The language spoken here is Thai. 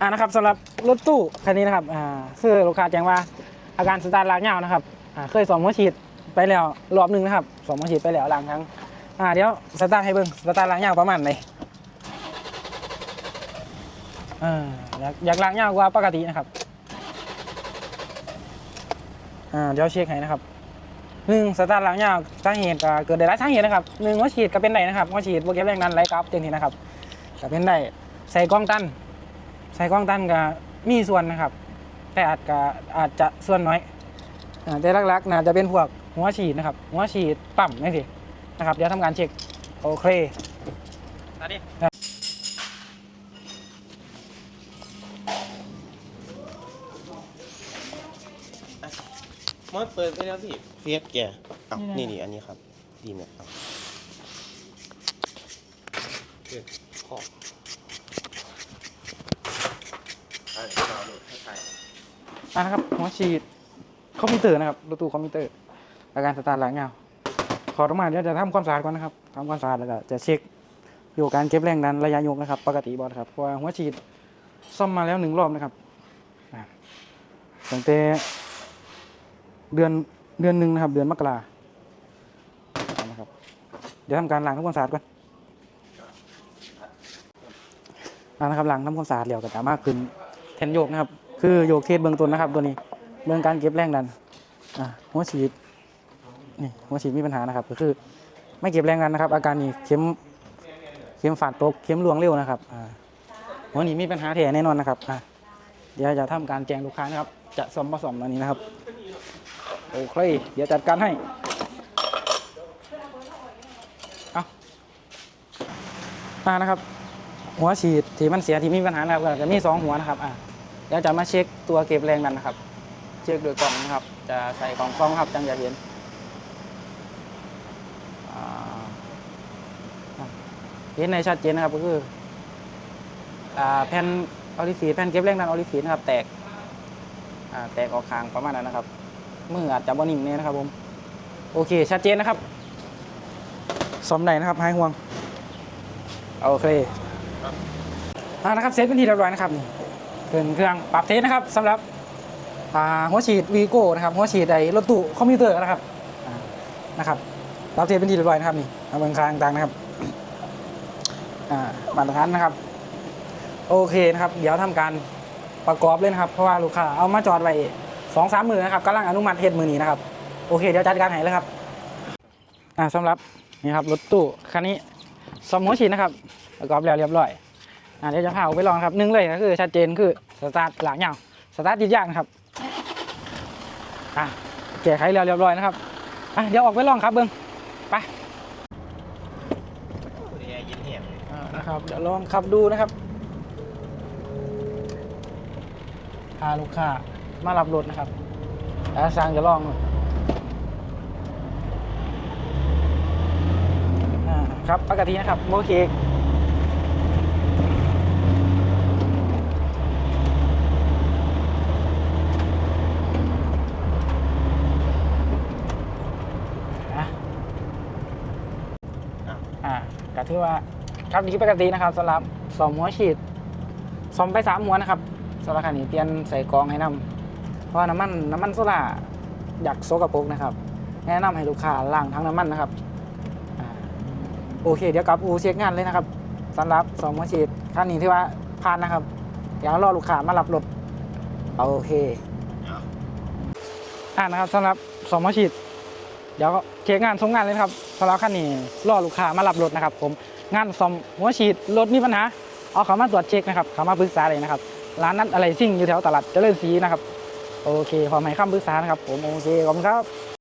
อ่านะครับสำหรับรถตู้คันนี้นะครับอ่าคือลูกค้าแจ้งว่าอาการสตาร์ทลากยาวนะครับอ่าเคยสองหัวฉีดไปแล้วรอบหนึ่งนะครับสองหัวฉีดไปแล้วหลังครั้งอ่าเดี๋ยวสตาร์ทให้เบิ่งสตาร์ทลากยาวประมาณไหนอ่าอยากอยากลากยาวกว่าปกตินะครับอ่าเดี๋ยวเช็คให้นะครับหนึ่งสตาร์ทลากยาวสาเหตุเกิดได้หลายสาเหตุนะครับหนึ่งหัวฉีดก็เป็นได้นะครับหัวฉีดโปรแกรมแรงดันไหลกลับจังนี้นะครับก็เป็นได้ใส่กล้องตัน ใส่กล้องตันก็มีส่วนนะครับ แต่อาจจะอาจจะส่วนน้อยอ่าแต่หลักๆน่าจะเป็นพวกหัวฉีดนะครับ หัวฉีดปั๊มนี่สินะครับ เดี๋ยวทำการเช็คโอเคอันนี้มอดเปิดไปแล้วพี่เฟียสแกอ้าวนี่นี่อันนี้ครับ ดีไหมครับเกิดขอบ อ่าเดี๋ยวเราโหลดให้ใครอ่านะครับหัวฉีดคอมพิวเตอร์นะครับรถตู้คอมพิวเตอร์อาการสตาร์ทหลังเงาขอต้อนุญาเดี๋ยวจะทำความสะอาดก่อนนะครับทำความสะอาดแล้วก็จะเช็คอยู่การเก็บแรงดันระยะยกนะครับ ปกติบอลครับเพราะว่าหัวฉีดซ่อมมาแล้วหนึ่งรอบนะครับตั้งแต่เดือนเดือนหนึ่งนะครับ เดือนมกรานะครับ เดี๋ยวทำการล้างทำความสะอาดก่อนอ่านะครับล้างทำความสะอาดแล้วก็สามารถขึ้น แทนโยกนะครับ คือโยกเทสเบื้องต้นนะครับ ตัวนี้เบื้องการเก็บแรงดันหัวฉีดนี่หัวฉีดมีปัญหานะครับ ก็คือไม่เก็บแรงดันนะครับ อาการนี้เข็มเข็มฝาดตกเข็มหลวงเร็วนะครับหัวนี้มีปัญหาแท้แน่นอนนะครับเดี๋ยวจะทำการแจ้งลูกค้านะครับ จะซ่อมผสมอันนี้นะครับโอเคเดี๋ยวจัดการให้เอาอ่านะครับ หัวฉีดที่มันเสียที่มีปัญหานะครับก็จะมีสองหัวนะครับอ่าเดี๋ยวจะมาเช็คตัวเก็บแรงดันนะครับ เช็คโดยกล่องนะครับ จะใส่กล่องกล้องครับจังจะเห็นเห็นในชัดเจนนะครับก็คือแผ่นออลิฟีแผ่นเก็บแรงดันออลิฟีนะครับ แตกแตกออกข้างประมาณนั้นนะครับมืออาจจะบอนิ่มเนี่ยนะครับผมโอเคชัดเจนนะครับสมได้นะครับหายห่วงโอเค อ่านะครับเซตเป็นที่เรียบร้อยนะครับนี่เป็นเครื่องปรับเทสนะครับสำหรับอ่าหัวฉีดวีโก้นะครับหัวฉีดไอ้รถตู้คอมพิวเตอร์นะครับอ่านะครับปรับเทสเป็นที่เรียบร้อยนะครับนี่เอาเบื้องคางต่างนะครับอ่ามาตรฐานนะครับ โอเคนะครับ เดี๋ยวทำการประกอบเลยนะครับ เพราะว่าลูกค้าเอามาจอดไว้สองสามมือนะครับกำลังอนุมัติเฮ็ดมือนี้นะครับ โอเค เดี๋ยวจัดการให้เลยครับ อ่าสำหรับนี่ครับรถตู้คันนี้ สมหัวฉีดนะครับประกอบแล้วเรียบร้อยอ่าเดี๋ยวจะพาออกไปลองครับหนึ่งเลยก็คือชัดเจนคือสตาร์ทหลังยาวสตาร์ทติดยากนะครับอะแก้ไขแล้วเรียบร้อยนะครับอะเดี๋ยวออกไปลองครับเบิ้งไปเรียยินเหี่ยมเลยอ่านะครับเดี๋ยวลองขับดูนะครับพาลูกค้ามารับรถนะครับแล้วสั่งจะลองอ่า ครับปกตินะครับโอเคอะอ่าก็ถือว่าครับดีปกตินะครับสำหรับสองหัวฉีดสมไปสามหัวนะครับสำหรับคันนี้เปลี่ยนใส่กรองให้นำเพราะว่าน้ำมันน้ำมันโซล่าอยากโซกระปุกนะครับ แนะนำให้ลูกค้าล้างทั้งน้ำมันนะครับอ่า โอเค เดี๋ยวกลับอูเช็คงานเลยนะครับสำหรับสองหัวฉีดคันนี้ที่ว่าผ่านนะครับเดี๋ยวรอลูกค้ามารับรถโอเคอ่านะครับสำหรับสองหัวฉีดเดี๋ยวเช็คงานส่งงานเลยนะครับสำหรับคันนี้รอลูกค้ามารับรถนะครับ ผมงานซ่อมหัวฉีดรถมีปัญหาเอาเขามาตรวจเช็คนะครับเขามาปรึกษาเลยนะครับร้านนั้นอะไรซิ่งอยู่แถวตลาดเจริญศรีนะครับ โอเคพร้อมให้คำปรึกษานะครับ ผมโอเคขอบคุณครับ